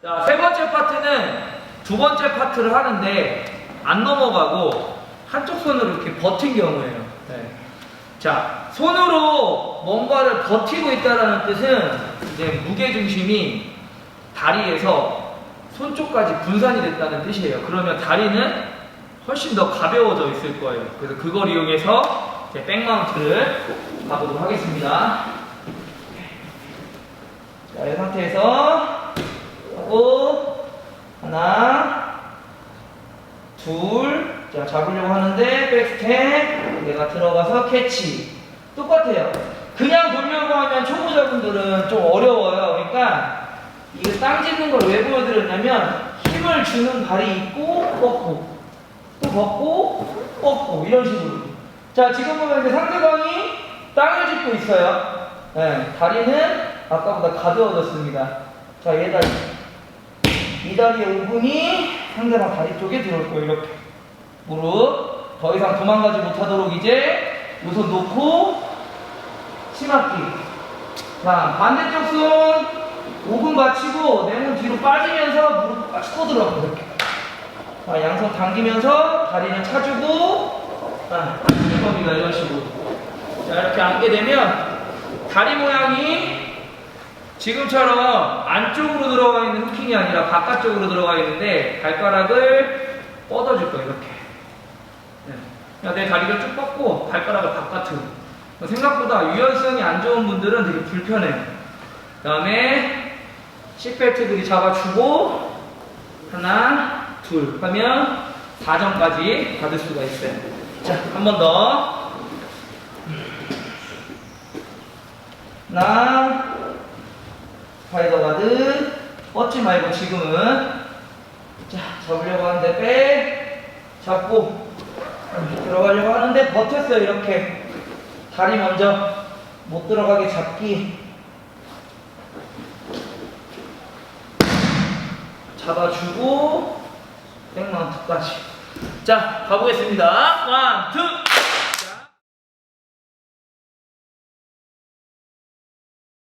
자, 세 번째 파트는 두 번째 파트를 하는데 안 넘어가고 한쪽 손으로 이렇게 버틴 경우예요. 네. 자, 손으로 뭔가를 버티고 있다는 뜻은 이제 무게 중심이 다리에서 손 쪽까지 분산이 됐다는 뜻이에요. 그러면 다리는 훨씬 더 가벼워져 있을 거예요. 그래서 그걸 이용해서 이제 백마운트를 가보도록 하겠습니다. 자, 이 상태에서 하고 하나 둘. 자, 잡으려고 하는데 백스텝. 내가 들어가서 캐치. 똑같아요. 그냥 돌려고 하면 초보자분들은 좀 어려워요. 그러니까 이거 땅 짚는 걸 왜 보여드렸냐면 힘을 주는 발이 있고 뻗고 또 뻗고 뻗고 이런 식으로. 자 지금 보면 이제 상대방이 땅을 짚고 있어요. 네, 다리는 아까보다 가벼워졌습니다. 자 얘 다리. 이 다리의 오분이 상대방 다리 쪽에 들어올 거예요 이렇게. 무릎 더 이상 도망가지 못하도록 이제 우선 놓고 치맞기. 자 반대쪽 손 5분 받치고 내몸 뒤로 빠지면서 무릎 똑같이 뻗으라고 이렇게. 자 양손 당기면서 다리는 차주고 자 겁니다 이런 식으로. 자 이렇게 앉게 되면 다리 모양이 지금처럼 안쪽으로 들어가 있는 후킹이 아니라 바깥쪽으로 들어가 있는데 발가락을 뻗어줄 거예요 이렇게. 네. 그냥 내 다리를 쭉 뻗고 발가락을 바깥으로. 생각보다 유연성이 안 좋은 분들은 되게 불편해요. 그 다음에 식벨트들이 잡아주고 하나 둘 하면 4점까지 받을 수가 있어요. 자한 번 더. 하나 스파이더 가드. 뻗지 말고 지금은 자 잡으려고 하는데 빼. 잡고 들어가려고 하는데 버텼어요 이렇게. 다리 먼저 못 들어가게 잡기. 잡아주고 백마운트까지. 자 가보겠습니다. 원, 투